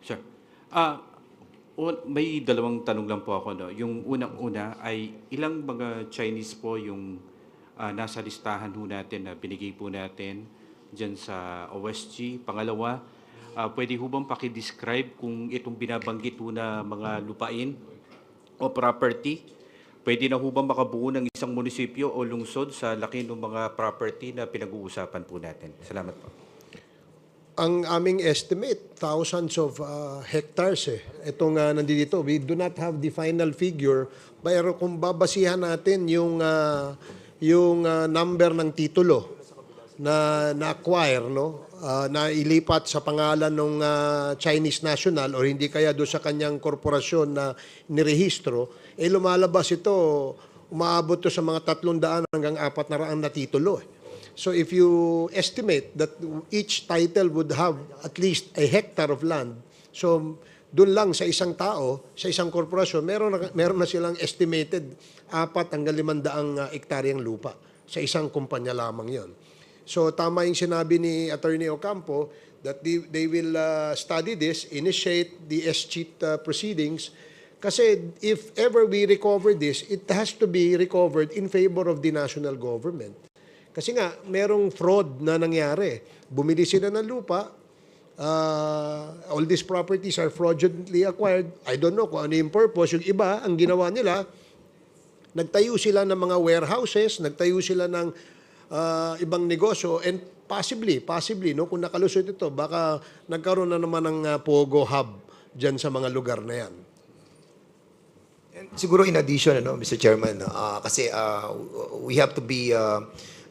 Sir. Ah, un- may dalawang tanong lang po ako. No? Yung unang-una ay ilang mga Chinese po yung ah, nasa listahan ho natin na binigay po natin dyan sa OSG. Pangalawa, ah, pwede ho bang pakidescribe kung itong binabanggit ho na mga lupain o property, pwede na ho makabuo ng isang munisipyo o lungsod sa laki ng mga property na pinag-uusapan po natin? Salamat po. Ang aming estimate, thousands of uh, hectares eh. Ito nga nandito, we do not have the final figure, pero kung babasihan natin yung, uh, yung uh, number ng titulo na na-acquire, no? Uh, na ilipat sa pangalan ng uh, Chinese national or hindi kaya do sa kanyang korporasyon na nirehistro, eh lumalabas ito, umaabot to sa mga 300 hanggang 400 na titulo. Eh. So if you estimate that each title would have at least a hectare of land, so doon lang sa isang tao, sa isang korporasyon, meron meron na silang estimated apat hanggang limandaang uh, ektaryang lupa sa isang kumpanya lamang yon. So tama yung sinabi ni Attorney Ocampo that they, they will uh, study this, initiate the S-cheat uh, proceedings kasi if ever we recover this, it has to be recovered in favor of the national government. Kasi nga, merong fraud na nangyari. Bumili sila ng lupa, uh, all these properties are fraudulently acquired. I don't know kung ano yung purpose. Yung iba, ang ginawa nila, nagtayo sila ng mga warehouses, nagtayo sila ng uh, ibang negosyo, and possibly, possibly, no, kung nakalusot ito, baka nagkaroon na naman ng uh, Pogo Hub dyan sa mga lugar na yan. And siguro in addition, ano, Mr. Chairman, ah, kasi ah, we have to be uh,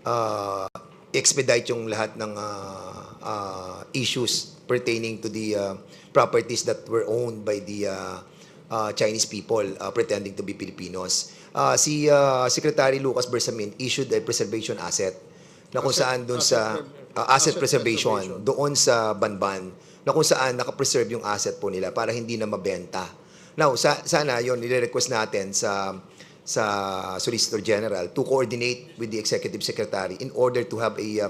uh, expedite yung lahat ng ah, ah, issues pertaining to the ah, properties that were owned by the ah, ah, Chinese people ah, pretending to be Filipinos. Ah, si ah, Secretary Lucas Bersamin issued a preservation asset na kung saan doon sa ah, asset, preservation, doon sa Banban na kung saan nakapreserve yung asset po nila para hindi na mabenta. Now, sa, sana yon nire-request natin sa sa Solicitor General to coordinate with the Executive Secretary in order to have a uh,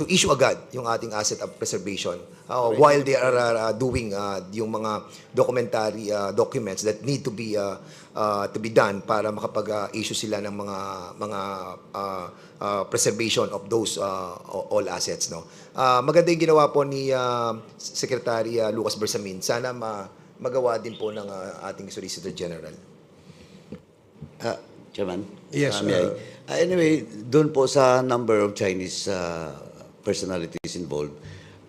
to issue agad yung ating asset of preservation uh, while they are uh, doing uh, yung mga documentary uh, documents that need to be uh, uh, to be done para makapag-issue sila ng mga mga uh, uh, preservation of those uh, all assets no. Uh, maganda yung ginawa po ni uh, Secretary uh, Lucas Bersamin. Sana ma magawa din po ng uh, ating Solicitor General. Ah, Chairman? Yes, may I? uh, Ah, anyway, doon po sa number of Chinese ah, personalities involved,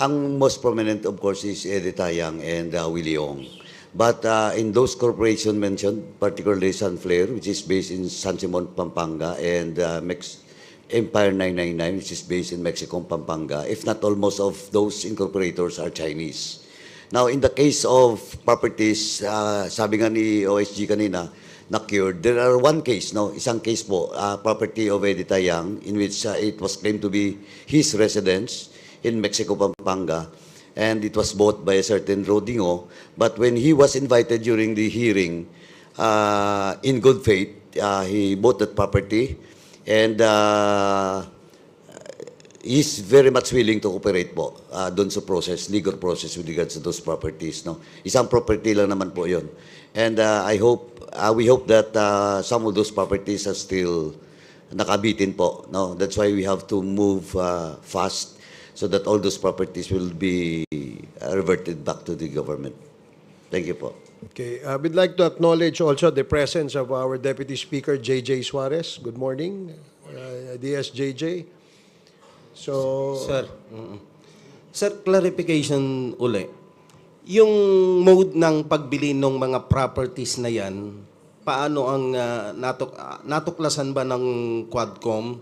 ang most prominent, of course, is Eddie Tayang and uh, Willie Ong. But uh, in those corporations mentioned, particularly Sunflare, which is based in San Simon, Pampanga, and uh, Mex- Empire 999, which is based in Mexico, Pampanga, if not all, most of those incorporators are Chinese. Now, in the case of properties, uh, sabi nga ni OSG kanina, na cured, there are one case, no? isang case po, uh, property of Edita Yang, in which uh, it was claimed to be his residence in Mexico, Pampanga, and it was bought by a certain Rodingo. But when he was invited during the hearing, uh, in good faith, uh, he bought that property, and uh, he's very much willing to cooperate po uh, doon sa process, legal process with regards to those properties. No? Isang property lang naman po yon. And uh, I hope, uh, we hope that uh, some of those properties are still nakabitin po. No? That's why we have to move uh, fast so that all those properties will be uh, reverted back to the government. Thank you po. Okay, uh, we'd like to acknowledge also the presence of our Deputy Speaker, J.J. Suarez. Good morning, uh, DSJJ. So, Sir. Sir, clarification uli. Yung mode ng pagbili ng mga properties na yan, paano ang ah, natuk ah, natuklasan ba ng Quadcom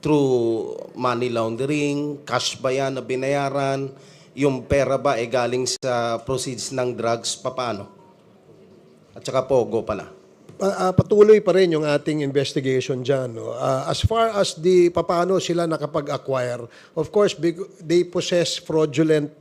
through money laundering, cash ba yan na binayaran, yung pera ba ay galing sa proceeds ng drugs, paano? At saka pogo pala. Ah, patuloy pa rin yung ating investigation dyan. No? Ah, as far as the paano sila nakapag-acquire, of course, big- they possess fraudulent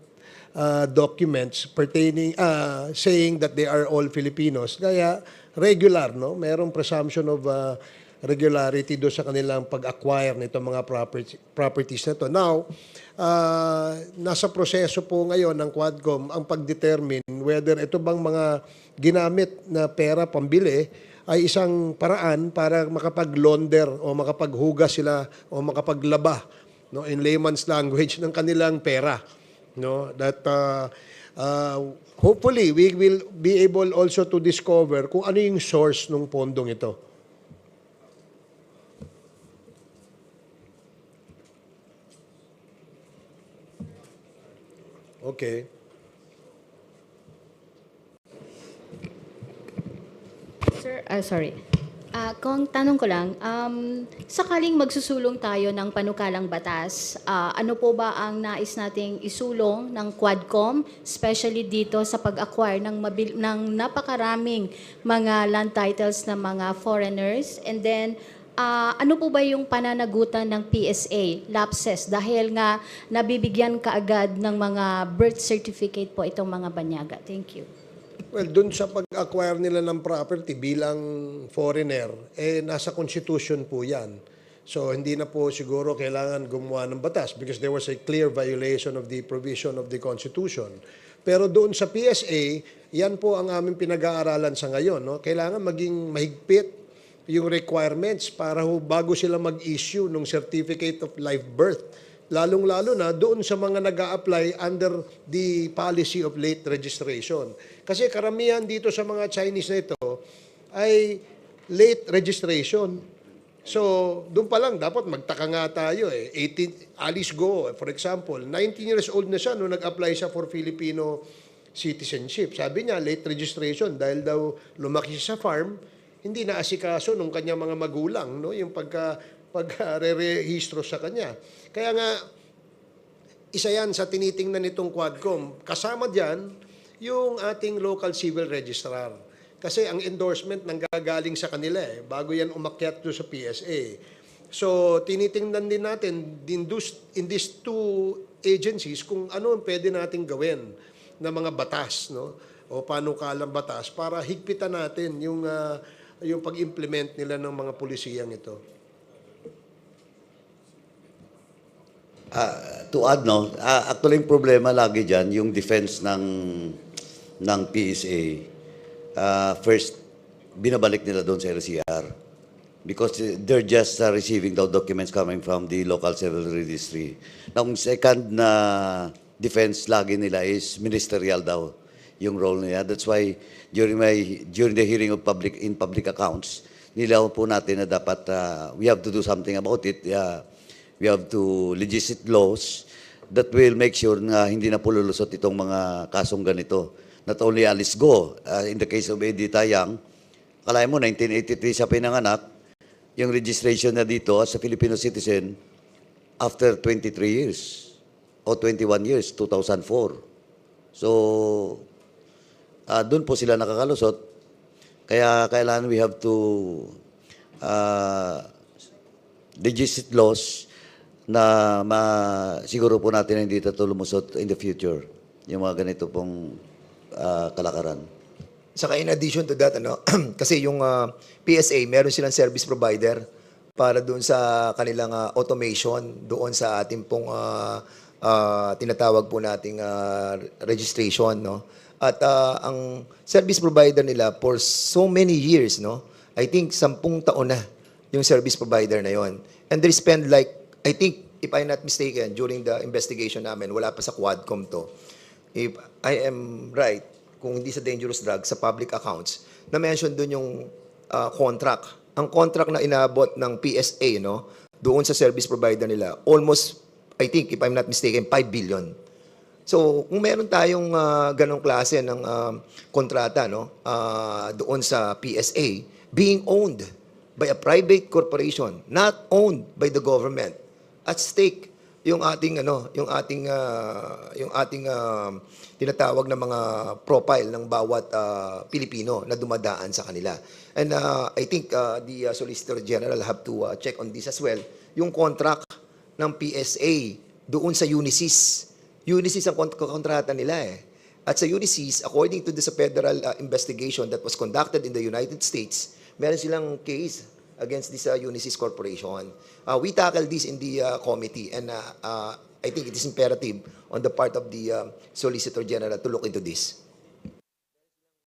ah, documents pertaining, ah, saying that they are all Filipinos. Kaya regular, no? Merong presumption of ah, regularity do sa kanilang pag-acquire nito mga property, properties na to. Now, ah, nasa proseso po ngayon ng Quadcom ang pag-determine whether ito bang mga ginamit na pera pambili ay isang paraan para makapag-launder o makapaghugas sila o makapaglaba no in layman's language ng kanilang pera no that uh, uh, hopefully we will be able also to discover kung ano yung source ng pondong ito okay Sir, ah, sorry. Ah, kung tanong ko lang, um, sakaling magsusulong tayo ng panukalang batas, ah, ano po ba ang nais nating isulong ng Quadcom, especially dito sa pag-acquire ng, ng napakaraming mga land titles ng mga foreigners? And then, ah, ano po ba yung pananagutan ng PSA, lapses, dahil nga nabibigyan kaagad ng mga birth certificate po itong mga banyaga? Thank you. Well, dun sa pag-acquire nila ng property bilang foreigner, eh nasa constitution po yan. So hindi na po siguro kailangan gumawa ng batas because there was a clear violation of the provision of the constitution. Pero doon sa PSA, yan po ang aming pinag-aaralan sa ngayon. No? Kailangan maging mahigpit yung requirements para ho, bago sila mag-issue ng certificate of live birth. Lalong-lalo na doon sa mga nag apply under the policy of late registration. Kasi karamihan dito sa mga Chinese na ito ay late registration. So, doon pa lang, dapat magtaka nga tayo eh. 18, Alice Go, for example, 19 years old na siya nung nag-apply siya for Filipino citizenship. Sabi niya, late registration dahil daw lumaki siya sa farm, hindi na asikaso nung kanyang mga magulang, no? yung pagka, pagka-re-rehistro sa kanya. Kaya nga, isa yan sa tinitingnan nitong Quadcom. Kasama diyan yung ating local civil registrar. Kasi ang endorsement nanggagaling sa kanila eh, bago yan umakyat doon sa PSA. So, tinitingnan din natin in those- these two agencies kung ano ang pwede nating gawin na mga batas, no? O panukalang batas para higpitan natin yung, ah, yung pag-implement nila ng mga pulisiyang ito. Ah, to add, no, ah, actually yung problema lagi dyan, yung defense ng, ng PSA, ah, first, binabalik nila doon sa LCR. Because they're just ah, receiving the documents coming from the local civil registry. Ang second na defense lagi nila is ministerial daw yung role nila. That's why during my during the hearing of public in public accounts, nilaw po natin na dapat ah, we have to do something about it. Yeah we have to legislate laws that will make sure na hindi na po itong mga kasong ganito. Not only Alice Go, uh, in the case of Eddie Tayang, kalaya mo, 1983 siya pinanganak, yung registration na dito as a Filipino citizen after 23 years o 21 years, 2004. So, uh, doon po sila nakakalusot. Kaya kailangan we have to uh, legislate laws na ma siguro po natin na hindi ito lumusot in the future yung mga ganito pong ah, kalakaran. Saka in addition to that, ano, kasi yung ah, PSA, meron silang service provider para doon sa kanilang ah, automation, doon sa ating pong ah, ah, tinatawag po nating ah, registration, no? At ah, ang service provider nila for so many years, no? I think sampung taon na yung service provider na yon. And they spend like, I think, if I'm not mistaken, during the investigation namin, wala pa sa Quadcom to, if I am right, kung hindi sa dangerous drugs, sa public accounts, na-mention doon yung ah, contract. Ang contract na inabot ng PSA, no, doon sa service provider nila, almost, I think, if I'm not mistaken, 5 billion. So, kung meron tayong ah, ganong klase ng ah, kontrata, no, ah, doon sa PSA, being owned by a private corporation, not owned by the government, at stake yung ating ano, yung ating ah, yung ating ah, tinatawag na mga profile ng bawat ah, Pilipino na dumadaan sa kanila. And ah, I think ah, the ah, Solicitor General have to ah, check on this as well. Yung contract ng PSA doon sa Unisys. Unisys ang kont- kontrata nila eh. At sa Unisys, according to the sa federal uh, investigation that was conducted in the United States, meron silang case against this uh, Unisys Corporation. Uh, we tackled this in the uh, committee and uh, uh, I think it is imperative on the part of the uh, Solicitor General to look into this.